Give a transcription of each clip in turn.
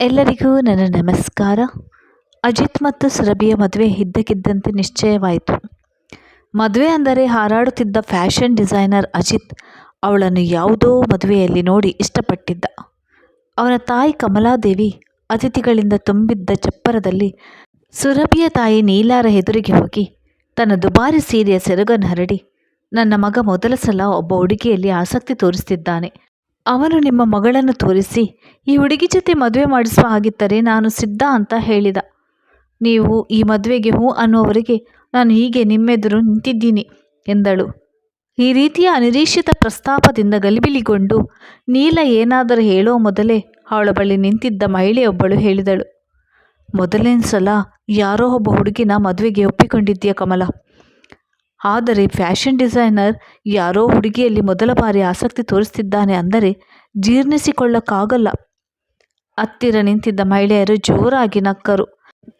ಎಲ್ಲರಿಗೂ ನನ್ನ ನಮಸ್ಕಾರ. ಅಜಿತ್ ಮತ್ತು ಸುರಭಿಯ ಮದುವೆ ಇದ್ದಕ್ಕಿದ್ದಂತೆ ನಿಶ್ಚಯವಾಯಿತು. ಮದುವೆ ಅಂದರೆ ಹಾರಾಡುತ್ತಿದ್ದ ಫ್ಯಾಷನ್ ಡಿಸೈನರ್ ಅಜಿತ್ ಅವಳನ್ನು ಯಾವುದೋ ಮದುವೆಯಲ್ಲಿ ನೋಡಿ ಇಷ್ಟಪಟ್ಟಿದ್ದ. ಅವನ ತಾಯಿ ಕಮಲಾದೇವಿ ಅತಿಥಿಗಳಿಂದ ತುಂಬಿದ್ದ ಚಪ್ಪರದಲ್ಲಿ ಸುರಭಿಯ ತಾಯಿ ನೀಲಾರ ಎದುರಿಗೆ ಹೋಗಿ ತನ್ನ ದುಬಾರಿ ಸೀರೆಯ ಸೆರಗನ್ನು ಹರಡಿ, ನನ್ನ ಮಗ ಮೊದಲ ಸಲ ಒಬ್ಬ ಹುಡುಗಿಯಲ್ಲಿ ಆಸಕ್ತಿ ತೋರಿಸ್ತಿದ್ದಾನೆ. ಅವನು ನಿಮ್ಮ ಮಗಳನ್ನು ತೋರಿಸಿ, ಈ ಹುಡುಗಿ ಜೊತೆ ಮದುವೆ ಮಾಡಿಸುವ ಹಾಗಿದ್ದರೆ ನಾನು ಸಿದ್ಧ ಅಂತ ಹೇಳಿದ. ನೀವು ಈ ಮದುವೆಗೆ ಹೂ ಅನ್ನುವವರಿಗೆ ನಾನು ಹೀಗೆ ನಿಮ್ಮೆದುರು ನಿಂತಿದ್ದೀನಿ ಎಂದಳು. ಈ ರೀತಿಯ ಅನಿರೀಕ್ಷಿತ ಪ್ರಸ್ತಾಪದಿಂದ ಗಲಿಬಿಲಿಗೊಂಡು ನೀಲ ಏನಾದರೂ ಹೇಳೋ ಮೊದಲೇ ಅವಳ ಬಳಿ ನಿಂತಿದ್ದ ಮಹಿಳೆಯೊಬ್ಬಳು ಹೇಳಿದಳು, ಮೊದಲನೇ ಸಲ ಯಾರೋ ಒಬ್ಬ ಹುಡುಗಿನ ಮದುವೆಗೆ ಒಪ್ಪಿಕೊಂಡಿದ್ದೀಯ ಕಮಲ. ಆದರೆ ಫ್ಯಾಷನ್ ಡಿಸೈನರ್ ಯಾರೋ ಹುಡುಗಿಯಲ್ಲಿ ಮೊದಲ ಬಾರಿ ಆಸಕ್ತಿ ತೋರಿಸ್ತಿದ್ದಾನೆ ಅಂದರೆ ಜೀರ್ಣಿಸಿಕೊಳ್ಳಕ್ಕಾಗಲ್ಲ. ಹತ್ತಿರ ನಿಂತಿದ್ದ ಮಹಿಳೆಯರು ಜೋರಾಗಿ ನಕ್ಕರು.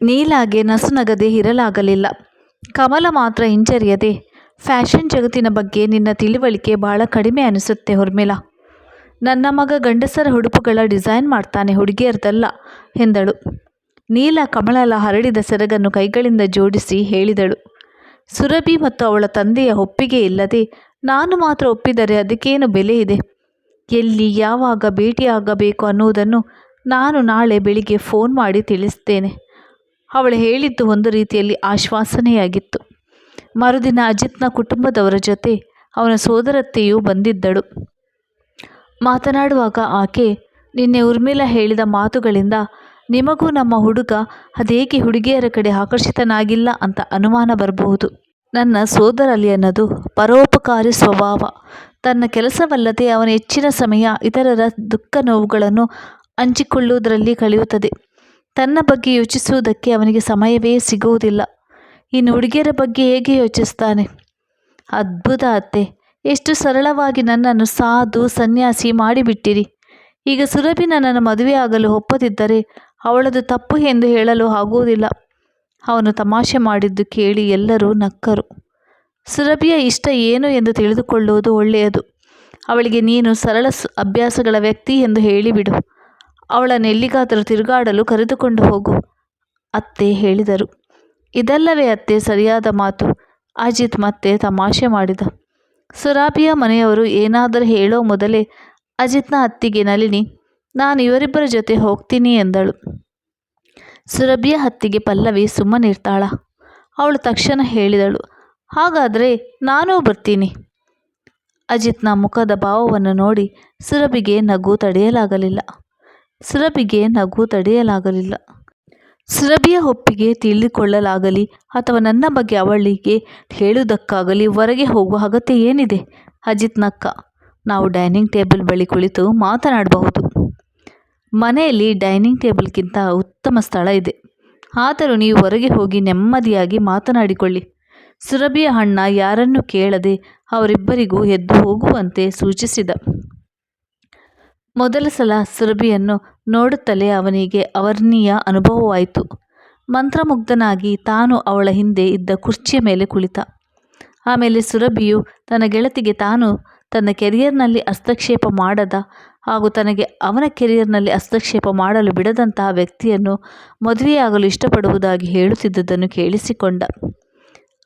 ನೀಲಾಗೆ ನಸುನಗದೆ ಇರಲಾಗಲಿಲ್ಲ. ಕಮಲ ಮಾತ್ರ ಹಿಂಜರಿಯದೆ, ಫ್ಯಾಷನ್ ಜಗತ್ತಿನ ಬಗ್ಗೆ ನಿನ್ನ ತಿಳುವಳಿಕೆ ಬಹಳ ಕಡಿಮೆ ಅನಿಸುತ್ತೆ ಹೊರ್ಮಿಲ ನನ್ನ ಮಗ ಗಂಡಸರ ಉಡುಪುಗಳ ಡಿಸೈನ್ ಮಾಡ್ತಾನೆ, ಹುಡುಗಿಯರ್ದಲ್ಲ ಎಂದಳು. ನೀಲ ಕಮಲಲ ಹರಡಿದ ಸೆರಗನ್ನು ಕೈಗಳಿಂದ ಜೋಡಿಸಿ ಹೇಳಿದಳು. ಸುರಭಿ ಮತ್ತು ಅವಳ ತಂದೆಯ ಒಪ್ಪಿಗೆ ಇಲ್ಲದೆ ನಾನು ಮಾತ್ರ ಒಪ್ಪಿದರೆ ಅದಕ್ಕೇನು ಬೆಲೆ ಇದೆ? ಎಲ್ಲಿ ಯಾವಾಗ ಭೇಟಿಯಾಗಬೇಕು ಅನ್ನುವುದನ್ನು ನಾನು ನಾಳೆ ಬೆಳಿಗ್ಗೆ ಫೋನ್ ಮಾಡಿ ತಿಳಿಸ್ತೇನೆ. ಅವಳು ಹೇಳಿದ್ದು ಒಂದು ರೀತಿಯಲ್ಲಿ ಆಶ್ವಾಸನೆಯಾಗಿತ್ತು. ಮರುದಿನ ಅಜಿತ್ನ ಕುಟುಂಬದವರ ಜೊತೆ ಅವನ ಸೋದರತ್ತೆಯೂ ಬಂದಿದ್ದಳು. ಮಾತನಾಡುವಾಗ ಆಕೆ, ನಿನ್ನೆ ಉರ್ಮಿಲಾ ಹೇಳಿದ ಮಾತುಗಳಿಂದ ನಿಮಗೂ ನಮ್ಮ ಹುಡುಗ ಅದೇಕೆ ಹುಡುಗಿಯರ ಕಡೆ ಆಕರ್ಷಿತನಾಗಿಲ್ಲ ಅಂತ ಅನುಮಾನ ಬರಬಹುದು. ನನ್ನ ಸೋದರಲ್ಲಿ ಅನ್ನೋದು ಪರೋಪಕಾರಿ ಸ್ವಭಾವ. ತನ್ನ ಕೆಲಸವಲ್ಲದೆ ಅವನ ಹೆಚ್ಚಿನ ಸಮಯ ಇತರರ ದುಃಖ ನೋವುಗಳನ್ನು ಹಂಚಿಕೊಳ್ಳುವುದರಲ್ಲಿ ಕಳೆಯುತ್ತದೆ. ತನ್ನ ಬಗ್ಗೆ ಯೋಚಿಸುವುದಕ್ಕೆ ಅವನಿಗೆ ಸಮಯವೇ ಸಿಗುವುದಿಲ್ಲ. ಇನ್ನು ಹುಡುಗಿಯರ ಬಗ್ಗೆ ಹೇಗೆ ಯೋಚಿಸ್ತಾನೆ? ಅದ್ಭುತ ಅತ್ತೆ. ಎಷ್ಟು ಸರಳವಾಗಿ ನನ್ನನ್ನು ಸಾಧು ಸನ್ಯಾಸಿ ಮಾಡಿಬಿಟ್ಟಿರಿ. ಈಗ ಸುರಭಿ ನನ್ನನ್ನು ಮದುವೆಯಾಗಲು ಒಪ್ಪದಿದ್ದರೆ ಅವಳದು ತಪ್ಪು ಎಂದು ಹೇಳಲು ಆಗುವುದಿಲ್ಲ. ಅವನು ತಮಾಷೆ ಮಾಡಿದ್ದು ಕೇಳಿ ಎಲ್ಲರೂ ನಕ್ಕರು. ಸುರಭಿಯ ಇಷ್ಟ ಏನು ಎಂದು ತಿಳಿದುಕೊಳ್ಳುವುದು ಒಳ್ಳೆಯದು. ಅವಳಿಗೆ ನೀನು ಸರಳ ಅಭ್ಯಾಸಗಳ ವ್ಯಕ್ತಿ ಎಂದು ಹೇಳಿಬಿಡು. ಅವಳನ್ನು ಎಲ್ಲಿಗಾದರೂ ತಿರುಗಾಡಲು ಕರೆದುಕೊಂಡು ಹೋಗು, ಅತ್ತೆ ಹೇಳಿದರು. ಇದಲ್ಲವೇ ಅತ್ತೆ, ಸರಿಯಾದ ಮಾತು. ಅಜಿತ್ ಮತ್ತೆ ತಮಾಷೆ ಮಾಡಿದ. ಸುರಾಬಿಯ ಮನೆಯವರು ಏನಾದರೂ ಹೇಳೋ ಮೊದಲೇ ಅಜಿತ್ನ ಅತ್ತಿಗೆ ನಳಿನಿ ನಾನು ಇವರಿಬ್ಬರ ಜೊತೆ ಹೋಗ್ತೀನಿ ಎಂದಳು. ಸುರಭಿಯ ಹತ್ತಿಗೆ ಪಲ್ಲವಿ ಸುಮ್ಮನಿರ್ತಾಳ ಅವಳು ತಕ್ಷಣ ಹೇಳಿದಳು, ಹಾಗಾದರೆ ನಾನೂ ಬರ್ತೀನಿ. ಅಜಿತ್ನ ಮುಖದ ಭಾವವನ್ನು ನೋಡಿ ಸುರಭಿಗೆ ನಗು ತಡೆಯಲಾಗಲಿಲ್ಲ. ಸುರಭಿಗೆ ನಗು ತಡೆಯಲಾಗಲಿಲ್ಲ. ಸುರಭಿಯ ಒಪ್ಪಿಗೆ ತಿಳಿದುಕೊಳ್ಳಲಾಗಲಿ ಅಥವಾ ನನ್ನ ಬಗ್ಗೆ ಅವಳಿಗೆ ಹೇಳುವುದಕ್ಕಾಗಲಿ ಹೊರಗೆ ಹೋಗುವ ಅಗತ್ಯ ಏನಿದೆ? ಅಜಿತ್ನಕ್ಕ ನಾವು ಡೈನಿಂಗ್ ಟೇಬಲ್ ಬಳಿ ಕುಳಿತು ಮಾತನಾಡಬಹುದು. ಮನೆಯಲ್ಲಿ ಡೈನಿಂಗ್ ಟೇಬಲ್ಗಿಂತ ಉತ್ತಮ ಸ್ಥಳ ಇದೆ. ಆದರೂ ನೀವು ಹೊರಗೆ ಹೋಗಿ ನೆಮ್ಮದಿಯಾಗಿ ಮಾತನಾಡಿಕೊಳ್ಳಿ. ಸುರಭಿಯ ಅಣ್ಣ ಯಾರನ್ನು ಕೇಳದೆ ಅವರಿಬ್ಬರಿಗೂ ಎದ್ದು ಹೋಗುವಂತೆ ಸೂಚಿಸಿದ. ಮೊದಲ ಸಲ ಸುರಭಿಯನ್ನು ನೋಡುತ್ತಲೇ ಅವನಿಗೆ ಅವರ್ಣೀಯ ಅನುಭವವಾಯಿತು. ಮಂತ್ರಮುಗ್ಧನಾಗಿ ತಾನು ಅವಳ ಹಿಂದೆ ಇದ್ದ ಕುರ್ಚಿಯ ಮೇಲೆ ಕುಳಿತ. ಆಮೇಲೆ ಸುರಭಿಯು ತನ್ನ ಗೆಳತಿಗೆ ತಾನು ತನ್ನ ಕೆರಿಯರ್ನಲ್ಲಿ ಹಸ್ತಕ್ಷೇಪ ಮಾಡದ ಹಾಗೂ ತನಗೆ ಅವನ ಕೆರಿಯರ್ನಲ್ಲಿ ಹಸ್ತಕ್ಷೇಪ ಮಾಡಲು ಬಿಡದಂತಹ ವ್ಯಕ್ತಿಯನ್ನು ಮದುವೆಯಾಗಲು ಇಷ್ಟಪಡುವುದಾಗಿ ಹೇಳುತ್ತಿದ್ದುದನ್ನು ಕೇಳಿಸಿಕೊಂಡ.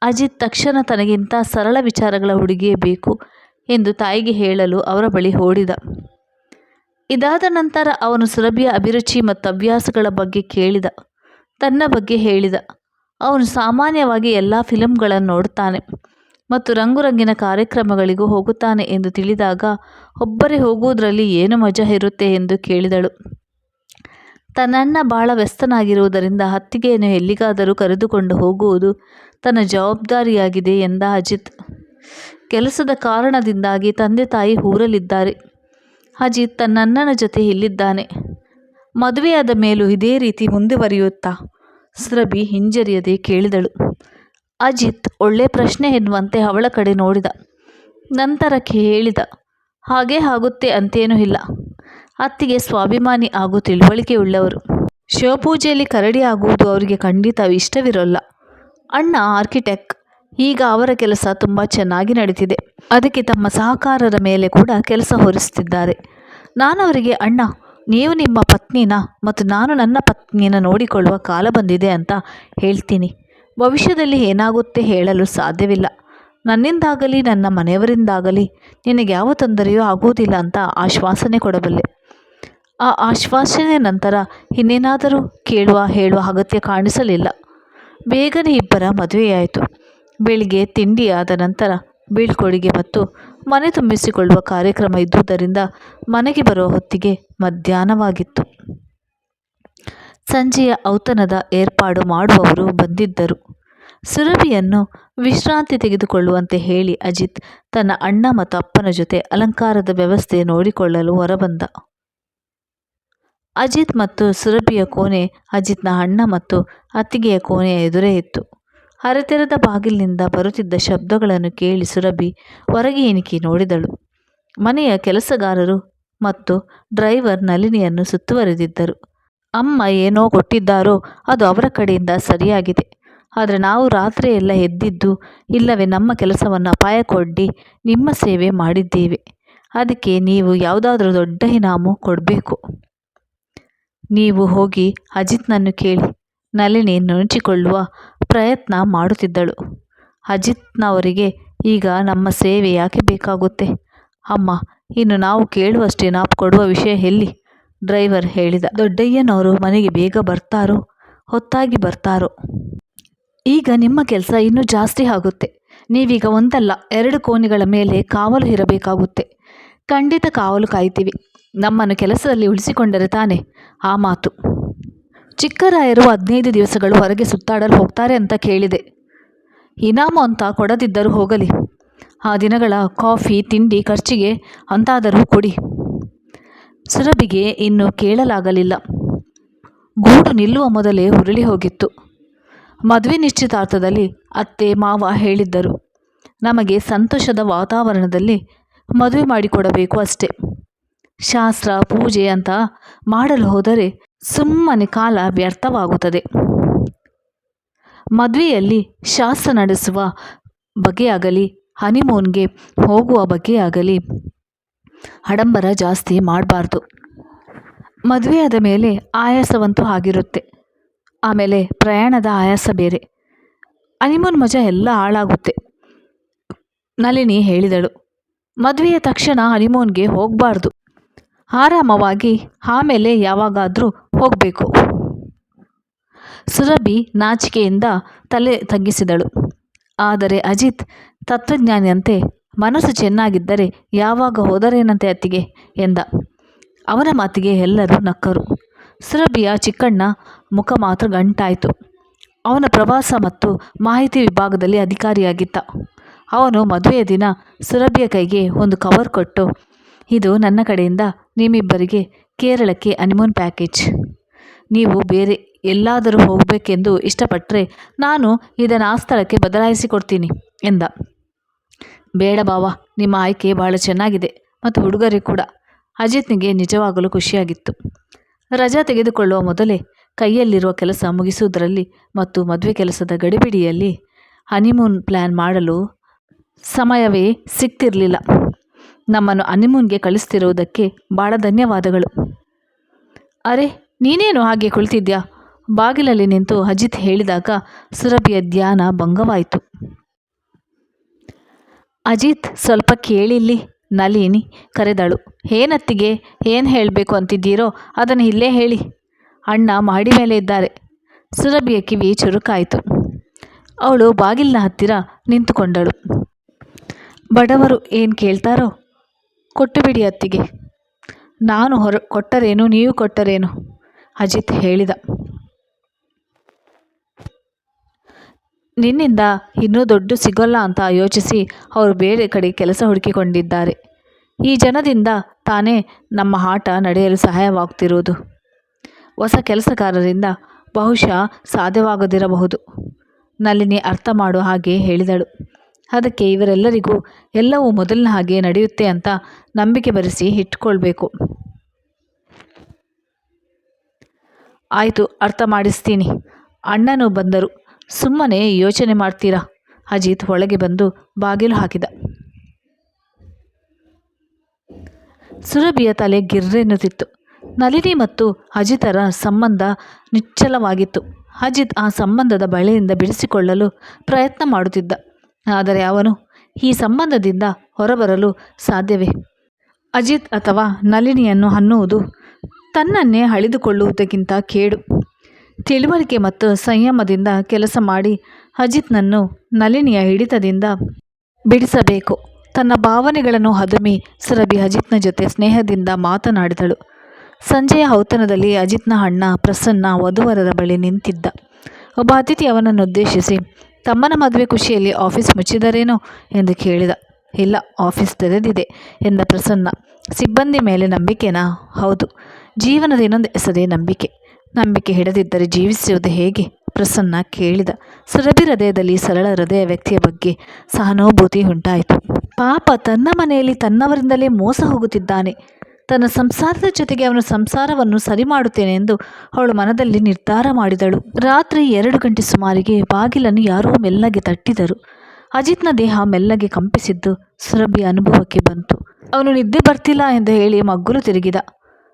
ಅಜಿತ್ ತಕ್ಷಣ ತನಗಿಂತ ಸರಳ ವಿಚಾರಗಳ ಹುಡುಗಿಯೇ ಬೇಕು ಎಂದು ತಾಯಿಗೆ ಹೇಳಲು ಅವರ ಬಳಿ ಓಡಿದ. ಇದಾದ ನಂತರ ಅವನು ಸುರಭಿಯ ಅಭಿರುಚಿ ಮತ್ತು ಅಭ್ಯಾಸಗಳ ಬಗ್ಗೆ ಕೇಳಿದ. ತನ್ನ ಬಗ್ಗೆ ಹೇಳಿದ. ಅವನು ಸಾಮಾನ್ಯವಾಗಿ ಎಲ್ಲ ಫಿಲಮ್ಗಳನ್ನು ನೋಡುತ್ತಾನೆ ಮತ್ತು ರಂಗುರಂಗಿನ ಕಾರ್ಯಕ್ರಮಗಳಿಗೂ ಹೋಗುತ್ತಾನೆ ಎಂದು ತಿಳಿದಾಗ, ಒಬ್ಬರೇ ಹೋಗುವುದರಲ್ಲಿ ಏನು ಮಜಾ ಇರುತ್ತೆ? ಎಂದು ಕೇಳಿದಳು. ತನ್ನಣ್ಣ ಬಹಳ ವ್ಯಸ್ತನಾಗಿರುವುದರಿಂದ ಹತ್ತಿಗೆಯನ್ನು ಎಲ್ಲಿಗಾದರೂ ಕರೆದುಕೊಂಡು ಹೋಗುವುದು ತನ್ನ ಜವಾಬ್ದಾರಿಯಾಗಿದೆ ಎಂದ ಅಜಿತ್. ಕೆಲಸದ ಕಾರಣದಿಂದಾಗಿ ತಂದೆ ತಾಯಿ ಊರಲ್ಲಿದ್ದಾರೆ. ಅಜಿತ್ ತನ್ನಣ್ಣನ ಜೊತೆ ಇಲ್ಲಿದ್ದಾನೆ. ಮದುವೆಯಾದ ಮೇಲೂ ಇದೇ ರೀತಿ ಮುಂದುವರಿಯುತ್ತಾ? ಸ್ರಬಿ ಹಿಂಜರಿಯದೆ, ಕೇಳಿದಳು. ಅಜಿತ್ ಒಳ್ಳೆ ಪ್ರಶ್ನೆ ಎನ್ನುವಂತೆ ಅವಳ ಕಡೆ ನೋಡಿದ. ನಂತರ ಕೇಳಿದ, ಹಾಗೆ ಆಗುತ್ತೆ ಅಂತೇನೂ ಇಲ್ಲ. ಅತ್ತಿಗೆ ಸ್ವಾಭಿಮಾನಿ ಹಾಗೂ ತಿಳುವಳಿಕೆಯುಳ್ಳವರು ಶಿವಪೂಜೆಯಲ್ಲಿ ಕರಡಿ ಆಗುವುದು ಅವರಿಗೆ ಖಂಡಿತ ಇಷ್ಟವಿರೋಲ್ಲ. ಅಣ್ಣ ಆರ್ಕಿಟೆಕ್ ಈಗ ಅವರ ಕೆಲಸ ತುಂಬ ಚೆನ್ನಾಗಿ ನಡೀತಿದೆ. ಅದಕ್ಕೆ ತಮ್ಮ ಸಹಕಾರರ ಮೇಲೆ ಕೂಡ ಕೆಲಸ ಹೊರಿಸುತ್ತಿದ್ದಾರೆ. ನಾನು ಅವರಿಗೆ, ಅಣ್ಣ, ನೀವು ನಿಮ್ಮ ಪತ್ನಿನ ಮತ್ತು ನಾನು ನನ್ನ ಪತ್ನಿನ ನೋಡಿಕೊಳ್ಳುವ ಕಾಲ ಬಂದಿದೆ ಅಂತ ಹೇಳ್ತೀನಿ. ಭವಿಷ್ಯದಲ್ಲಿ ಏನಾಗುತ್ತೆ ಹೇಳಲು ಸಾಧ್ಯವಿಲ್ಲ. ನನ್ನಿಂದಾಗಲಿ, ನನ್ನ ಮನೆಯವರಿಂದಾಗಲಿ ನಿನಗೆ ಯಾವ ತೊಂದರೆಯೂ ಆಗುವುದಿಲ್ಲ ಅಂತ ಆಶ್ವಾಸನೆ ಕೊಡಬಲ್ಲೆ. ಆ ಆಶ್ವಾಸನೆ ನಂತರ ಇನ್ನೇನಾದರೂ ಕೇಳುವ, ಹೇಳುವ ಅಗತ್ಯ ಕಾಣಿಸಲಿಲ್ಲ. ಬೇಗನೆ ಇಬ್ಬರ ಮದುವೆಯಾಯಿತು. ಬೆಳಿಗ್ಗೆ ತಿಂಡಿಯಾದ ನಂತರ ಬೀಳ್ಕೊಡುಗೆ ಮತ್ತು ಮನೆ ತುಂಬಿಸಿಕೊಳ್ಳುವ ಕಾರ್ಯಕ್ರಮ ಇದ್ದುದರಿಂದ ಮನೆಗೆ ಬರುವ ಹೊತ್ತಿಗೆ ಮಧ್ಯಾಹ್ನವಾಗಿತ್ತು. ಸಂಜೆಯ ಔತಣದ ಏರ್ಪಾಡು ಮಾಡುವವರು ಬಂದಿದ್ದರು. ಸುರಭಿಯನ್ನು ವಿಶ್ರಾಂತಿ ತೆಗೆದುಕೊಳ್ಳುವಂತೆ ಹೇಳಿ ಅಜಿತ್ ತನ್ನ ಅಣ್ಣ ಮತ್ತು ಅಪ್ಪನ ಜೊತೆ ಅಲಂಕಾರದ ವ್ಯವಸ್ಥೆ ನೋಡಿಕೊಳ್ಳಲು ಹೊರಬಂದ. ಅಜಿತ್ ಮತ್ತು ಸುರಭಿಯ ಕೋಣೆ ಅಜಿತ್ನ ಅಣ್ಣ ಮತ್ತು ಅತ್ತಿಗೆಯ ಕೋಣೆಯ ಎದುರೇ ಇತ್ತು. ಹರಿತೆರೆದ ಬಾಗಿಲಿನಿಂದ ಬರುತ್ತಿದ್ದ ಶಬ್ದಗಳನ್ನು ಕೇಳಿ ಸುರಭಿ ಹೊರಗೆ ಎಣಿಕೆ ನೋಡಿದಳು. ಮನೆಯ ಕೆಲಸಗಾರರು ಮತ್ತು ಡ್ರೈವರ್ ನಲಿನಿಯನ್ನು ಸುತ್ತುವರೆದಿದ್ದರು. ಅಮ್ಮ ಏನೋ ಕೊಟ್ಟಿದ್ದಾರೋ ಅದು ಅವರ ಕಡೆಯಿಂದ ಸರಿಯಾಗಿದೆ. ಆದರೆ ನಾವು ರಾತ್ರಿ ಎಲ್ಲ ಎದ್ದಿದ್ದು, ಇಲ್ಲವೇ ನಮ್ಮ ಕೆಲಸವನ್ನು ಅಪಾಯಕ್ಕೊಡ್ಡಿ ನಿಮ್ಮ ಸೇವೆ ಮಾಡಿದ್ದೇವೆ. ಅದಕ್ಕೆ ನೀವು ಯಾವುದಾದ್ರೂ ದೊಡ್ಡ ಇನಾಮು ಕೊಡಬೇಕು. ನೀವು ಹೋಗಿ ಅಜಿತ್ನನ್ನು ಕೇಳಿ ನಲಿನಿ ನುಣುಚಿಕೊಳ್ಳುವ ಪ್ರಯತ್ನ ಮಾಡುತ್ತಿದ್ದಳು. ಅಜಿತ್ನವರಿಗೆ ಈಗ ನಮ್ಮ ಸೇವೆ ಯಾಕೆ ಬೇಕಾಗುತ್ತೆ? ಅಮ್ಮ, ಇನ್ನು ನಾವು ಕೇಳುವಷ್ಟೇ ನಾವು ಕೊಡುವ ವಿಷಯ ಎಲ್ಲಿ? ಡ್ರೈವರ್ ಹೇಳಿದ. ದೊಡ್ಡಯ್ಯನವರು ಮನೆಗೆ ಬೇಗ ಬರ್ತಾರೋ? ಹೊತ್ತಾಗಿ ಬರ್ತಾರೋ? ಈಗ ನಿಮ್ಮ ಕೆಲಸ ಇನ್ನೂ ಜಾಸ್ತಿ ಆಗುತ್ತೆ. ನೀವೀಗ ಒಂದಲ್ಲ, ಎರಡು ಕೋಣೆಗಳ ಮೇಲೆ ಕಾವಲು ಇರಬೇಕಾಗುತ್ತೆ. ಖಂಡಿತ ಕಾವಲು ಕಾಯ್ತೀವಿ. ನಮ್ಮನ್ನು ಕೆಲಸದಲ್ಲಿ ಉಳಿಸಿಕೊಂಡರೆ ತಾನೆ ಆ ಮಾತು. ಚಿಕ್ಕರಾಯರು ಹದಿನೈದು ದಿವಸಗಳು ಹೊರಗೆ ಸುತ್ತಾಡಲು ಹೋಗ್ತಾರೆ ಅಂತ ಕೇಳಿದೆ. ಇನಾಮು ಅಂತ ಕೊಡದಿದ್ದರೂ ಹೋಗಲಿ. ಆ ದಿನಗಳ ಕಾಫಿ, ತಿಂಡಿ, ಖರ್ಚಿಗೆ ಅಂತಾದರೂ ಕೊಡಿ. ಸುರಭಿಗೆ ಇನ್ನು ಕೇಳಲಾಗಲಿಲ್ಲ. ಗೂಡು ನಿಲ್ಲುವ ಮೊದಲೇ ಉರುಳಿ ಹೋಗಿತ್ತು. ಮದುವೆ ನಿಶ್ಚಿತಾರ್ಥದಲ್ಲಿ ಅತ್ತೆ, ಮಾವ ಹೇಳಿದ್ದರು, ನಮಗೆ ಸಂತೋಷದ ವಾತಾವರಣದಲ್ಲಿ ಮದುವೆ ಮಾಡಿಕೊಡಬೇಕು ಅಷ್ಟೆ. ಶಾಸ್ತ್ರ, ಪೂಜೆ ಅಂತ ಮಾಡಲು ಹೋದರೆ ಸುಮ್ಮನೆ ಕಾಲ ವ್ಯರ್ಥವಾಗುತ್ತದೆ. ಮದುವೆಯಲ್ಲಿ ಶಾಸ್ತ್ರ ನಡೆಸುವ ಬಗೆಯಾಗಲಿ, ಹನಿಮೂನ್ಗೆ ಹೋಗುವ ಬಗೆಯಾಗಲಿ ಆಡಂಬರ ಜಾಸ್ತಿ ಮಾಡಬಾರ್ದು. ಮದುವೆಯಾದ ಮೇಲೆ ಆಯಾಸವಂತೂ ಆಗಿರುತ್ತೆ. ಆಮೇಲೆ ಪ್ರಯಾಣದ ಆಯಾಸ ಬೇರೆ. ಹನಿಮೂನ್ ಮಜಾ ಎಲ್ಲ ಹಾಳಾಗುತ್ತೆ. ನಳಿನಿ ಹೇಳಿದಳು, ಮದುವೆಯ ತಕ್ಷಣ ಹನಿಮೂನ್ಗೆ ಹೋಗಬಾರ್ದು. ಆರಾಮವಾಗಿ ಆಮೇಲೆ ಯಾವಾಗಾದರೂ ಹೋಗಬೇಕು. ಸುರಭಿ ನಾಚಿಕೆಯಿಂದ ತಲೆ ತಗ್ಗಿಸಿದಳು. ಆದರೆ ಅಜಿತ್ ತತ್ವಜ್ಞಾನಿಯಂತೆ ಮನಸ್ಸು ಚೆನ್ನಾಗಿದ್ದರೆ ಯಾವಾಗ ಹೋದರೇನಂತೆ ಅತ್ತಿಗೆ ಎಂದ. ಅವನ ಮಾತಿಗೆ ಎಲ್ಲರೂ ನಕ್ಕರು. ಸುರಭಿಯ ಚಿಕ್ಕಣ್ಣ ಮುಖ ಮಾತ್ರ ಗಂಟಾಯಿತು. ಅವನ ಪ್ರವಾಸ ಮತ್ತು ಮಾಹಿತಿ ವಿಭಾಗದಲ್ಲಿ ಅಧಿಕಾರಿಯಾಗಿದ್ದ. ಅವನು ಮದುವೆಯ ದಿನ ಸುರಭಿಯ ಕೈಗೆ ಒಂದು ಕವರ್ ಕೊಟ್ಟು, ಇದು ನನ್ನ ಕಡೆಯಿಂದ ನಿಮ್ಮಿಬ್ಬರಿಗೆ ಕೇರಳಕ್ಕೆ ಅನಿಮೂನ್ ಪ್ಯಾಕೇಜ್. ನೀವು ಬೇರೆ ಎಲ್ಲಾದರೂ ಹೋಗಬೇಕೆಂದು ಇಷ್ಟಪಟ್ಟರೆ ನಾನು ಇದನ್ನು ಆ ಸ್ಥಳಕ್ಕೆ ಬದಲಾಯಿಸಿಕೊಡ್ತೀನಿ ಎಂದ. ಬೇಡ ಬಾವ, ನಿಮ್ಮ ಆಯ್ಕೆ ಭಾಳ ಚೆನ್ನಾಗಿದೆ ಮತ್ತು ಹುಡುಗರಿ ಕೂಡ. ಅಜಿತ್ನಿಗೆ ನಿಜವಾಗಲೂ ಖುಷಿಯಾಗಿತ್ತು. ರಜಾ ತೆಗೆದುಕೊಳ್ಳುವ ಮೊದಲೇ ಕೈಯಲ್ಲಿರುವ ಕೆಲಸ ಮುಗಿಸುವುದರಲ್ಲಿ ಮತ್ತು ಮದುವೆ ಕೆಲಸದ ಗಡಿಬಿಡಿಯಲ್ಲಿ ಹನಿಮೂನ್ ಪ್ಲ್ಯಾನ್ ಮಾಡಲು ಸಮಯವೇ ಸಿಗ್ತಿರಲಿಲ್ಲ ನಮ್ಮನ್ನು ಹನಿಮೂನ್ಗೆ ಕಳಿಸ್ತಿರುವುದಕ್ಕೆ ಭಾಳ ಧನ್ಯವಾದಗಳು. ಅರೆ, ನೀನೇನು ಹಾಗೆ ಕುಳಿತಿದ್ಯಾ? ಬಾಗಿಲಲ್ಲಿ ನಿಂತು ಅಜಿತ್ ಹೇಳಿದಾಗ ಸುರಭಿಯ ಧ್ಯಾನ ಭಂಗವಾಯಿತು. ಅಜಿತ್ ಸ್ವಲ್ಪ ಕೇಳಿಲ್ಲಿ, ನಲಿನಿ ಕರೆದಳು. ಏನತ್ತಿಗೆ? ಏನು ಹೇಳಬೇಕು ಅಂತಿದ್ದೀರೋ ಅದನ್ನು ಇಲ್ಲೇ ಹೇಳಿ. ಅಣ್ಣ ಮಾಡಿ ಮೇಲೆ ಇದ್ದಾರೆ. ಸುರಭಿಯ ಕಿವಿ ಚುರುಕಾಯಿತು. ಅವಳು ಬಾಗಿಲಿನ ಹತ್ತಿರ ನಿಂತುಕೊಂಡಳು. ಬಡವರು ಏನು ಕೇಳ್ತಾರೋ ಕೊಟ್ಟು ಬಿಡಿ ಅತ್ತಿಗೆ. ನಾನು ಹೊರ ಕೊಟ್ಟರೇನು ನೀವು ಕೊಟ್ಟರೇನು? ಅಜಿತ್ ಹೇಳಿದ. ನಿನ್ನಿಂದ ಇನ್ನೂ ದೊಡ್ಡ ಸಿಗೋಲ್ಲ ಅಂತ ಯೋಚಿಸಿ ಅವರು ಬೇರೆ ಕಡೆ ಕೆಲಸ ಹುಡುಕಿಕೊಂಡಿದ್ದಾರೆ. ಈ ಜನದಿಂದ ತಾನೇ ನಮ್ಮ ಆಟ ನಡೆಯಲು ಸಹಾಯವಾಗ್ತಿರುವುದು ಹೊಸ ಕೆಲಸಗಾರರಿಂದ ಬಹುಶಃ ಸಾಧ್ಯವಾಗದಿರಬಹುದು. ನಳಿನಿ ಅರ್ಥ ಮಾಡೋ ಹಾಗೆ ಹೇಳಿದಳು. ಅದಕ್ಕೆ ಇವರೆಲ್ಲರಿಗೂ ಎಲ್ಲವೂ ಮೊದಲಿನ ಹಾಗೆ ನಡೆಯುತ್ತೆ ಅಂತ ನಂಬಿಕೆ ಬರೆಸಿ ಇಟ್ಕೊಳ್ಬೇಕು. ಆಯಿತು, ಅರ್ಥ ಮಾಡಿಸ್ತೀನಿ. ಅಣ್ಣನೂ ಬಂದರು. ಸುಮ್ಮನೆ ಯೋಚನೆ ಮಾಡ್ತೀರಾ? ಅಜಿತ್ ಒಳಗೆ ಬಂದು ಬಾಗಿಲು ಹಾಕಿದ. ಸುರಭಿಯ ತಲೆ ಗಿರ್ರೆನ್ನುತ್ತಿತ್ತು ನಲಿನಿ ಮತ್ತು ಅಜಿತರ ಸಂಬಂಧ ನಿಚ್ಚಲವಾಗಿತ್ತು ಅಜಿತ್ ಆ ಸಂಬಂಧದ ಬಳೆಯಿಂದ ಬಿಡಿಸಿಕೊಳ್ಳಲು ಪ್ರಯತ್ನ ಮಾಡುತ್ತಿದ್ದ. ಆದರೆ ಅವನು ಈ ಸಂಬಂಧದಿಂದ ಹೊರಬರಲು ಸಾಧ್ಯವೇ? ಅಜಿತ್ ಅಥವಾ ನಲಿನಿಯನ್ನು ಅನ್ನುವುದು ತನ್ನನ್ನೇ ಅಳಿದುಕೊಳ್ಳುವುದಕ್ಕಿಂತ ಕೇಡು. ತಿಳುವಳಿಕೆ ಮತ್ತು ಸಂಯಮದಿಂದ ಕೆಲಸ ಮಾಡಿ ಅಜಿತ್ನನ್ನು ನಲಿನಿಯ ಹಿಡಿತದಿಂದ ಬಿಡಿಸಬೇಕು. ತನ್ನ ಭಾವನೆಗಳನ್ನು ಹದಮಿ ಸುರಭಿ ಅಜಿತ್ನ ಜೊತೆ ಸ್ನೇಹದಿಂದ ಮಾತನಾಡಿದಳು. ಸಂಜೆಯ ಔತಣದಲ್ಲಿ ಅಜಿತ್ನ ಅಣ್ಣ ಪ್ರಸನ್ನ ವಧುವರರ ಬಳಿ ನಿಂತಿದ್ದ. ಒಬ್ಬ ಅತಿಥಿ ಅವನನ್ನು ಉದ್ದೇಶಿಸಿ, ತಮ್ಮನ ಮದುವೆ ಖುಷಿಯಲ್ಲಿ ಆಫೀಸ್ ಮುಚ್ಚಿದರೇನೋ? ಎಂದು ಕೇಳಿದ. ಇಲ್ಲ, ಆಫೀಸ್ ತೆರೆದಿದೆ, ಎಂದ ಪ್ರಸನ್ನ. ಸಿಬ್ಬಂದಿ ಮೇಲೆ ನಂಬಿಕೆನಾ? ಹೌದು, ಜೀವನದ ಇನ್ನೊಂದು ಹೆಸರೇ ನಂಬಿಕೆ. ನಂಬಿಕೆ ಹಿಡದಿದ್ದರೆ ಜೀವಿಸುವುದು ಹೇಗೆ? ಪ್ರಸನ್ನ ಕೇಳಿದ. ಸುರಭಿ ಹೃದಯದಲ್ಲಿ ಸರಳ ಹೃದಯ ವ್ಯಕ್ತಿಯ ಬಗ್ಗೆ ಸಹಾನುಭೂತಿ ಉಂಟಾಯಿತು. ಪಾಪ ತನ್ನ ಮನೆಯಲ್ಲಿ ತನ್ನವರಿಂದಲೇ ಮೋಸ ಹೋಗುತ್ತಿದ್ದಾನೆ. ತನ್ನ ಸಂಸಾರದ ಜೊತೆಗೆ ಅವನ ಸಂಸಾರವನ್ನು ಸರಿ ಮಾಡುತ್ತೇನೆ ಎಂದು ಅವಳು ಮನದಲ್ಲಿ ನಿರ್ಧಾರ ಮಾಡಿದಳು. ರಾತ್ರಿ ಎರಡು ಗಂಟೆ ಸುಮಾರಿಗೆ ಬಾಗಿಲನ್ನು ಯಾರೋ ಮೆಲ್ಲಗೆ ತಟ್ಟಿದರು. ಅಜಿತ್ನ ದೇಹ ಮೆಲ್ಲಗೆ ಕಂಪಿಸಿದ್ದು ಸುರಭಿ ಅನುಭವಕ್ಕೆ ಬಂತು. ಅವನು ನಿದ್ದೆ ಬರ್ತಿಲ್ಲ ಎಂದು ಹೇಳಿ ಮಗ್ಗುಲು ತಿರುಗಿದ.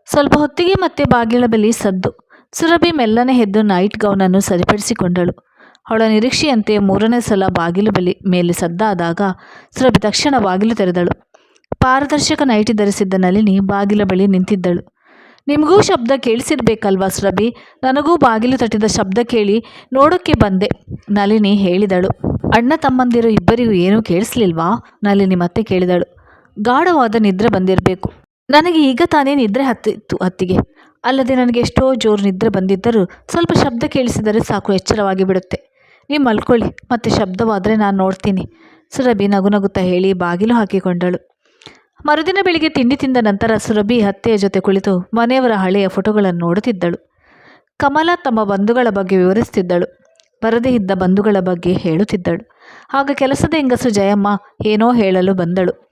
ಸ್ವಲ್ಪ ಹೊತ್ತಿಗೆ ಮತ್ತೆ ಬಾಗಿಲ ಬಳಿ ಸದ್ದು. ಸುರಭಿ ಮೆಲ್ಲನೆ ಎದ್ದು ನೈಟ್ ಗೌನನ್ನು ಸರಿಪಡಿಸಿಕೊಂಡಳು. ಅವಳ ನಿರೀಕ್ಷೆಯಂತೆ ಮೂರನೇ ಸಲ ಬಾಗಿಲು ಬಲಿ ಮೇಲೆ ಸದ್ದಾದಾಗ ಸುರಭಿ ತಕ್ಷಣ ಬಾಗಿಲು ತೆರೆದಳು. ಪಾರದರ್ಶಕ ನೈಟಿ ಧರಿಸಿದ್ದ ನಳಿನಿ ಬಾಗಿಲ ಬಳಿ ನಿಂತಿದ್ದಳು. ನಿಮಗೂ ಶಬ್ದ ಕೇಳಿಸಿರ್ಬೇಕಲ್ವಾ ಸುರಭಿ? ನನಗೂ ಬಾಗಿಲು ತಟ್ಟಿದ ಶಬ್ದ ಕೇಳಿ ನೋಡೋಕ್ಕೆ ಬಂದೆ, ನಳಿನಿ ಹೇಳಿದಳು. ಅಣ್ಣ ತಮ್ಮಂದಿರು ಇಬ್ಬರಿಗೂ ಏನೂ ಕೇಳಿಸ್ಲಿಲ್ವಾ? ನಳಿನಿ ಮತ್ತೆ ಕೇಳಿದಳು. ಗಾಢವಾದ ನಿದ್ರೆ ಬಂದಿರಬೇಕು. ನನಗೆ ಈಗ ತಾನೇ ನಿದ್ರೆ ಹತ್ತಿತ್ತು ಅತ್ತಿಗೆ. ಅಲ್ಲದೆ ನನಗೆ ಎಷ್ಟೋ ಜೋರು ನಿದ್ರೆ ಬಂದಿದ್ದರೂ ಸ್ವಲ್ಪ ಶಬ್ದ ಕೇಳಿಸಿದರೆ ಸಾಕು, ಎಚ್ಚರವಾಗಿ ಬಿಡುತ್ತೆ. ನೀವು ಮಲ್ಕೊಳ್ಳಿ, ಮತ್ತೆ ಶಬ್ದವಾದರೆ ನಾನು ನೋಡ್ತೀನಿ. ಸುರಭಿ ನಗು ನಗುತ್ತಾ ಹೇಳಿ ಬಾಗಿಲು ಹಾಕಿಕೊಂಡಳು. ಮರುದಿನ ಬೆಳಿಗ್ಗೆ ತಿಂಡಿ ತಿಂದ ನಂತರ ಸುರಭಿ ಹತ್ತೆಯ ಜೊತೆ ಕುಳಿತು ಮನೆಯವರ ಹಳೆಯ ಫೋಟೋಗಳನ್ನು ನೋಡುತ್ತಿದ್ದಳು. ಕಮಲ ತಮ್ಮ ಬಂಧುಗಳ ಬಗ್ಗೆ ವಿವರಿಸುತ್ತಿದ್ದಳು. ಬರದೇ ಇದ್ದ ಬಂಧುಗಳ ಬಗ್ಗೆ ಹೇಳುತ್ತಿದ್ದಳು. ಆಗ ಕೆಲಸದ ಹೆಂಗಸು ಜಯಮ್ಮ ಏನೋ ಹೇಳಲು ಬಂದಳು.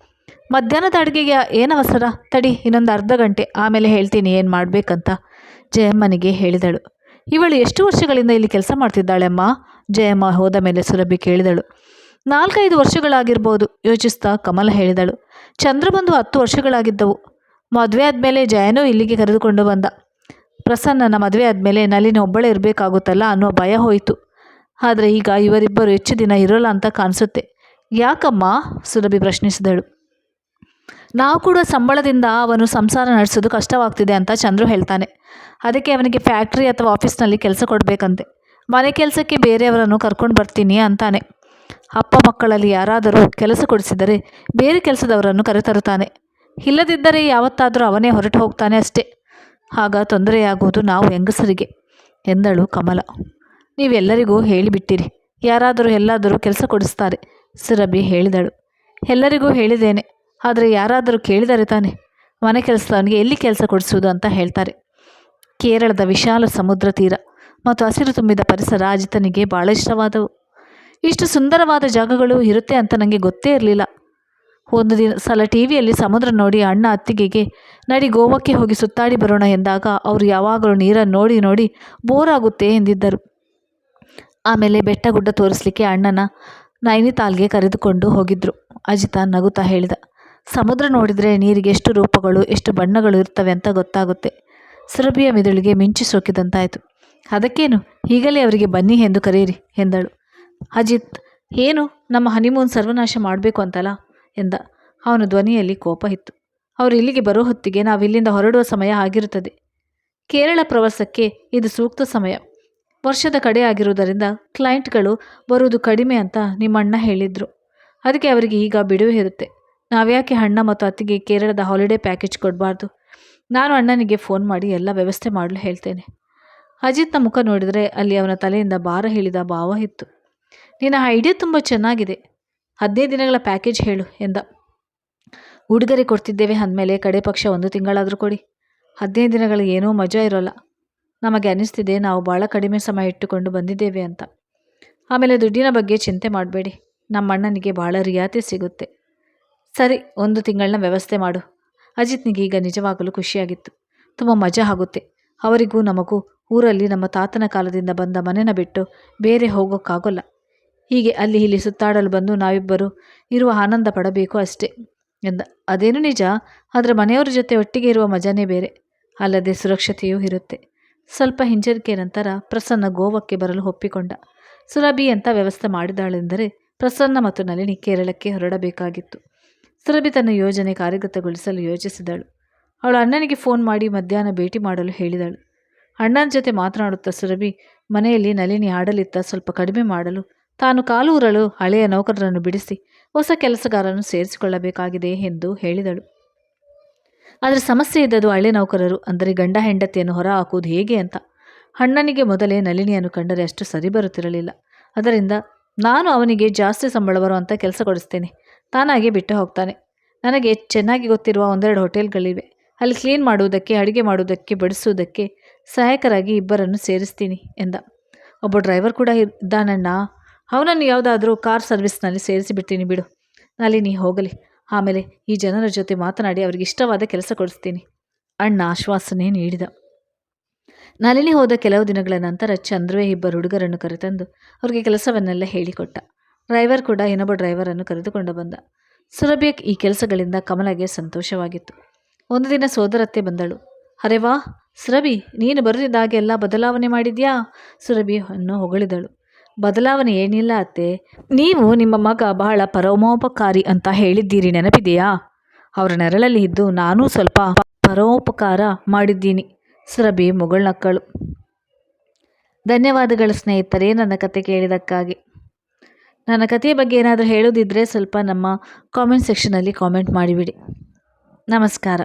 ಮಧ್ಯಾಹ್ನದ ಅಡುಗೆಗೆ ಏನವಸರ ತಡಿ, ಇನ್ನೊಂದು ಅರ್ಧ ಗಂಟೆ. ಆಮೇಲೆ ಹೇಳ್ತೀನಿ ಏನು ಮಾಡಬೇಕಂತ. ಜಯಮ್ಮನಿಗೆ ಹೇಳಿದಳು. ಇವಳು ಎಷ್ಟು ವರ್ಷಗಳಿಂದ ಇಲ್ಲಿ ಕೆಲಸ ಮಾಡ್ತಿದ್ದಾಳೆ ಅಮ್ಮ ಜಯಮ್ಮ ಹೋದ ಮೇಲೆ ಸುರಭಿ ಕೇಳಿದಳು. ನಾಲ್ಕೈದು ವರ್ಷಗಳಾಗಿರ್ಬೋದು, ಯೋಚಿಸ್ತಾ ಕಮಲ ಹೇಳಿದಳು. ಚಂದ್ರ ಬಂದು ಹತ್ತು ವರ್ಷಗಳಾಗಿದ್ದವು. ಮದುವೆ ಆದಮೇಲೆ ಜಯನೂ ಇಲ್ಲಿಗೆ ಕರೆದುಕೊಂಡು ಬಂದ. ಪ್ರಸನ್ನನ ಮದುವೆ ಆದಮೇಲೆ ನಲಿನ ಒಬ್ಬಳೇ ಇರಬೇಕಾಗುತ್ತಲ್ಲ ಅನ್ನೋ ಭಯ ಹೋಯಿತು. ಆದರೆ ಈಗ ಇವರಿಬ್ಬರು ಹೆಚ್ಚು ದಿನ ಇರೋಲ್ಲ ಅಂತ ಕಾಣಿಸುತ್ತೆ. ಯಾಕಮ್ಮ? ಸುರಭಿ ಪ್ರಶ್ನಿಸಿದಳು. ನಾವು ಕೂಡ ಸಂಬಳದಿಂದ ಅವನು ಸಂಸಾರ ನಡೆಸೋದು ಕಷ್ಟವಾಗ್ತಿದೆ ಅಂತ ಚಂದ್ರು ಹೇಳ್ತಾನೆ. ಅದಕ್ಕೆ ಅವನಿಗೆ ಫ್ಯಾಕ್ಟ್ರಿ ಅಥವಾ ಆಫೀಸ್ನಲ್ಲಿ ಕೆಲಸ ಕೊಡಬೇಕಂತೆ. ಮನೆ ಕೆಲಸಕ್ಕೆ ಬೇರೆಯವರನ್ನು ಕರ್ಕೊಂಡು ಬರ್ತೀನಿ ಅಂತಾನೆ. ಅಪ್ಪ ಮಕ್ಕಳಲ್ಲಿ ಯಾರಾದರೂ ಕೆಲಸ ಕೊಡಿಸಿದರೆ ಬೇರೆ ಕೆಲಸದವರನ್ನು ಕರೆತರುತ್ತಾನೆ. ಇಲ್ಲದಿದ್ದರೆ ಯಾವತ್ತಾದರೂ ಅವನೇ ಹೊರಟು ಹೋಗ್ತಾನೆ ಅಷ್ಟೇ. ಆಗ ತೊಂದರೆಯಾಗುವುದು ನಾವು ಹೆಂಗಸರಿಗೆ, ಎಂದಳು ಕಮಲ. ನೀವೆಲ್ಲರಿಗೂ ಹೇಳಿಬಿಟ್ಟಿರಿ. ಯಾರಾದರೂ ಎಲ್ಲಾದರೂ ಕೆಲಸ ಕೊಡಿಸ್ತಾರೆ, ಸುರಭಿ ಹೇಳಿದಳು. ಎಲ್ಲರಿಗೂ ಹೇಳಿದ್ದೇನೆ. ಆದರೆ ಯಾರಾದರೂ ಕೇಳಿದರೆ ತಾನೆ, ಮನೆ ಕೆಲಸದವನಿಗೆ ಎಲ್ಲಿ ಕೆಲಸ ಕೊಡಿಸುವುದು ಅಂತ ಹೇಳ್ತಾರೆ. ಕೇರಳದ ವಿಶಾಲ ಸಮುದ್ರ ತೀರ ಮತ್ತು ಹಸಿರು ತುಂಬಿದ ಪರಿಸರ ಅಜಿತನಿಗೆ ಭಾಳ ಇಷ್ಟವಾದವು. ಇಷ್ಟು ಸುಂದರವಾದ ಜಾಗಗಳು ಇರುತ್ತೆ ಅಂತ ನನಗೆ ಗೊತ್ತೇ ಇರಲಿಲ್ಲ. ಒಂದು ದಿನ ಸಲ ಟಿ ವಿಯಲ್ಲಿ ಸಮುದ್ರ ನೋಡಿ ಅಣ್ಣ ಅತ್ತಿಗೆಗೆ, ನಡಿ ಗೋವಾಕ್ಕೆ ಹೋಗಿ ಸುತ್ತಾಡಿ ಬರೋಣ ಎಂದಾಗ ಅವರು ಯಾವಾಗಲೂ ನೀರನ್ನು ನೋಡಿ ನೋಡಿ ಬೋರ್ ಆಗುತ್ತೆ ಎಂದಿದ್ದರು. ಆಮೇಲೆ ಬೆಟ್ಟ ಗುಡ್ಡ ತೋರಿಸ್ಲಿಕ್ಕೆ ಅಣ್ಣನ ನೈನಿತಾಲ್ಗೆ ಕರೆದುಕೊಂಡು ಹೋಗಿದ್ರು. ಅಜಿತ ನಗುತ್ತಾ ಹೇಳಿದ ಸಮುದ್ರ ನೋಡಿದರೆ ನೀರಿಗೆ ಎಷ್ಟು ರೂಪಗಳು, ಎಷ್ಟು ಬಣ್ಣಗಳು ಇರ್ತವೆ ಅಂತ ಗೊತ್ತಾಗುತ್ತೆ. ಸುರಭಿಯ ಮಿದುಳಿಗೆ ಮಿಂಚು ಸೋಕಿದಂತಾಯಿತು. ಅದಕ್ಕೇನು? ಈಗಲೇ ಅವರಿಗೆ ಬನ್ನಿ ಎಂದು ಕರೆಯಿರಿ ಎಂದಳು. ಅಜಿತ್, ಏನು? ನಮ್ಮ ಹನಿಮೂನ್ ಸರ್ವನಾಶ ಮಾಡಬೇಕು ಅಂತಲ್ಲ ಎಂದ. ಅವನ ಧ್ವನಿಯಲ್ಲಿ ಕೋಪ ಇತ್ತು. ಅವರು ಇಲ್ಲಿಗೆ ಬರೋ ಹೊತ್ತಿಗೆ ನಾವು ಇಲ್ಲಿಂದ ಹೊರಡುವ ಸಮಯ ಆಗಿರುತ್ತದೆ. ಕೇರಳ ಪ್ರವಾಸಕ್ಕೆ ಇದು ಸೂಕ್ತ ಸಮಯ. ವರ್ಷದ ಕಡೆ ಆಗಿರುವುದರಿಂದ ಕ್ಲೈಂಟ್ಗಳು ಬರುವುದು ಕಡಿಮೆ ಅಂತ ನಿಮ್ಮಣ್ಣ ಹೇಳಿದರು. ಅದಕ್ಕೆ ಅವರಿಗೆ ಈಗ ಬಿಡುವೆ ಇರುತ್ತೆ. ನಾವ್ಯಾಕೆ ಅಣ್ಣ ಮತ್ತು ಅತ್ತಿಗೆ ಕೇರಳದ ಹಾಲಿಡೇ ಪ್ಯಾಕೇಜ್ ಕೊಡಬಾರ್ದು? ನಾನು ಅಣ್ಣನಿಗೆ ಫೋನ್ ಮಾಡಿ ಎಲ್ಲ ವ್ಯವಸ್ಥೆ ಮಾಡಲು ಹೇಳ್ತೇನೆ. ಅಜಿತ್ನ ಮುಖ ನೋಡಿದರೆ ಅಲ್ಲಿ ಅವನ ತಲೆಯಿಂದ ಭಾರ ಹೇಳಿದ ಭಾವ ಇತ್ತು. ನಿನ್ನ ಐಡಿಯಾ ತುಂಬ ಚೆನ್ನಾಗಿದೆ. ಹದಿನೈದು ದಿನಗಳ ಪ್ಯಾಕೇಜ್ ಹೇಳು ಎಂದ. ಉಡುಗೊರೆ ಕೊಡ್ತಿದ್ದೇವೆ ಅಂದಮೇಲೆ ಕಡೆ ಪಕ್ಷ ಒಂದು ತಿಂಗಳಾದರೂ ಕೊಡಿ. ಹದಿನೈದು ದಿನಗಳು ಏನೂ ಮಜಾ ಇರೋಲ್ಲ. ನಮಗೆ ಅನ್ನಿಸ್ತಿದೆ ನಾವು ಭಾಳ ಕಡಿಮೆ ಸಮಯ ಇಟ್ಟುಕೊಂಡು ಬಂದಿದ್ದೇವೆ ಅಂತ. ಆಮೇಲೆ ದುಡ್ಡಿನ ಬಗ್ಗೆ ಚಿಂತೆ ಮಾಡಬೇಡಿ. ನಮ್ಮ ಅಣ್ಣನಿಗೆ ಭಾಳ ರಿಯಾಯಿತಿ ಸಿಗುತ್ತೆ. ಸರಿ, ಒಂದು ತಿಂಗಳನ್ನ ವ್ಯವಸ್ಥೆ ಮಾಡು. ಅಜಿತ್ನಿಗೆ ಈಗ ನಿಜವಾಗಲೂ ಖುಷಿಯಾಗಿತ್ತು. ತುಂಬ ಮಜಾ ಆಗುತ್ತೆ. ಅವರಿಗೂ ನಮಗೂ ಊರಲ್ಲಿ ನಮ್ಮ ತಾತನ ಕಾಲದಿಂದ ಬಂದ ಮನೆನ ಬಿಟ್ಟು ಬೇರೆ ಹೋಗೋಕ್ಕಾಗೋಲ್ಲ. ಹೀಗೆ ಅಲ್ಲಿ ಇಲ್ಲಿ ಸುತ್ತಾಡಲು ಬಂದು ನಾವಿಬ್ಬರು ಇರುವ ಆನಂದ ಪಡಬೇಕು ಅಷ್ಟೇ ಎಂದ. ಅದೇನು ನಿಜ? ಆದರೆ ಮನೆಯವರ ಜೊತೆ ಒಟ್ಟಿಗೆ ಇರುವ ಮಜಾನೇ ಬೇರೆ. ಅಲ್ಲದೆ ಸುರಕ್ಷತೆಯೂ ಇರುತ್ತೆ. ಸ್ವಲ್ಪ ಹಿಂಜರಿಕೆಯ ನಂತರ ಪ್ರಸನ್ನ ಗೋವಕ್ಕೆ ಬರಲು ಒಪ್ಪಿಕೊಂಡ. ಸುರಭಿ ಅಂತ ವ್ಯವಸ್ಥೆ ಮಾಡಿದಾಳೆಂದರೆ ಪ್ರಸನ್ನ ಮತ್ತು ನಳಿನಿ ಕೇರಳಕ್ಕೆ ಹೊರಡಬೇಕಾಗಿತ್ತು. ಸುರಭಿ ತನ್ನ ಯೋಜನೆ ಕಾರ್ಯಗತಗೊಳಿಸಲು ಯೋಚಿಸಿದಳು. ಅವಳು ಅಣ್ಣನಿಗೆ ಫೋನ್ ಮಾಡಿ ಮಧ್ಯಾಹ್ನ ಭೇಟಿ ಮಾಡಲು ಹೇಳಿದಳು. ಅಣ್ಣನ ಜೊತೆ ಮಾತನಾಡುತ್ತಾ ಸುರಭಿ ಮನೆಯಲ್ಲಿ ನಲಿನಿ ಆಡಲಿತ್ತ ಸ್ವಲ್ಪ ಕಡಿಮೆ ಮಾಡಲು ತಾನು ಕಾಲೂರಲು ಹಳೆಯ ನೌಕರರನ್ನು ಬಿಡಿಸಿ ಹೊಸ ಕೆಲಸಗಾರರನ್ನು ಸೇರಿಸಿಕೊಳ್ಳಬೇಕಾಗಿದೆ ಎಂದು ಹೇಳಿದಳು. ಆದರೆ ಸಮಸ್ಯೆ ಇದ್ದದು ಹಳೆ ನೌಕರರು ಅಂದರೆ ಗಂಡ ಹೆಂಡತಿಯನ್ನು ಹೊರ ಹಾಕುವುದು ಹೇಗೆ ಅಂತ. ಅಣ್ಣನಿಗೆ ಮೊದಲೇ ನಲಿನಿಯನ್ನು ಕಂಡರೆ ಅಷ್ಟು ಸರಿ ಬರುತ್ತಿರಲಿಲ್ಲ. ಅದರಿಂದ ನಾನು ಅವನಿಗೆ ಜಾಸ್ತಿ ಸಂಬಳ ಬರುವಂಥ ಕೆಲಸ ಕೊಡಿಸ್ತೇನೆ. ತಾನಾಗೆ ಬಿಟ್ಟು ಹೋಗ್ತಾನೆ. ನನಗೆ ಚೆನ್ನಾಗಿ ಗೊತ್ತಿರುವ ಒಂದೆರಡು ಹೋಟೆಲ್ಗಳಿವೆ. ಅಲ್ಲಿ ಕ್ಲೀನ್ ಮಾಡುವುದಕ್ಕೆ, ಅಡುಗೆ ಮಾಡುವುದಕ್ಕೆ, ಬಡಿಸುವುದಕ್ಕೆ ಸಹಾಯಕರಾಗಿ ಇಬ್ಬರನ್ನು ಸೇರಿಸ್ತೀನಿ ಎಂದ. ಒಬ್ಬ ಡ್ರೈವರ್ ಕೂಡ ಇದ್ದಾನಣ್ಣ. ಅವನನ್ನು ಯಾವುದಾದ್ರೂ ಕಾರ್ ಸರ್ವಿಸ್ನಲ್ಲಿ ಸೇರಿಸಿಬಿಡ್ತೀನಿ ಬಿಡು. ನಳಿನಿ ಹೋಗಲಿ. ಆಮೇಲೆ ಈ ಜನರ ಜೊತೆ ಮಾತನಾಡಿ ಅವರಿಗೆ ಇಷ್ಟವಾದ ಕೆಲಸ ಕೊಡಿಸ್ತೀನಿ. ಅಣ್ಣ ಆಶ್ವಾಸನೆ ನೀಡಿದ. ನಳಿನಿ ಹೋದ ಕೆಲವು ದಿನಗಳ ನಂತರ ಚಂದ್ರವೇ ಇಬ್ಬರು ಹುಡುಗರನ್ನು ಕರೆತಂದು ಅವರಿಗೆ ಕೆಲಸವನ್ನೆಲ್ಲ ಹೇಳಿಕೊಟ್ಟ. ಡ್ರೈವರ್ ಕೂಡ ಇನ್ನೊಬ್ಬ ಡ್ರೈವರನ್ನು ಕರೆದುಕೊಂಡು ಬಂದ. ಸುರಭಿಯ ಈ ಕೆಲಸಗಳಿಂದ ಕಮಲಗೆ ಸಂತೋಷವಾಗಿತ್ತು. ಒಂದು ದಿನ ಸೋದರತ್ತೆ ಬಂದಳು. ಅರೆ ವಾ ಸುರಭಿ, ನೀನು ಎಲ್ಲ ಬದಲಾವಣೆ ಮಾಡಿದ್ಯಾ? ಸುರಭಿಯನ್ನು ಹೊಗಳಿದಳು. ಬದಲಾವಣೆ ಏನಿಲ್ಲ ಅತ್ತೆ. ನೀವು ನಿಮ್ಮ ಮಗ ಬಹಳ ಪರಮೋಪಕಾರಿ ಅಂತ ಹೇಳಿದ್ದೀರಿ, ನೆನಪಿದೆಯಾ? ಅವರ ನೆರಳಲ್ಲಿ ಇದ್ದು ನಾನೂ ಸ್ವಲ್ಪ ಪರೋಪಕಾರ ಮಾಡಿದ್ದೀನಿ, ಸುರಭಿ ಮೊಗಳ್ನಕ್ಕಳು. ಧನ್ಯವಾದಗಳು ಸ್ನೇಹಿತರೇ, ನನ್ನ ಕತೆ ಕೇಳಿದ್ದಕ್ಕಾಗಿ ನನ್ನ ಕಥೆಯ ಬಗ್ಗೆ ಏನಾದರೂ ಹೇಳೋದಿದ್ದರೆ ಸ್ವಲ್ಪ ನಮ್ಮ ಕಾಮೆಂಟ್ ಸೆಕ್ಷನಲ್ಲಿ ಕಾಮೆಂಟ್ ಮಾಡಿಬಿಡಿ. ನಮಸ್ಕಾರ.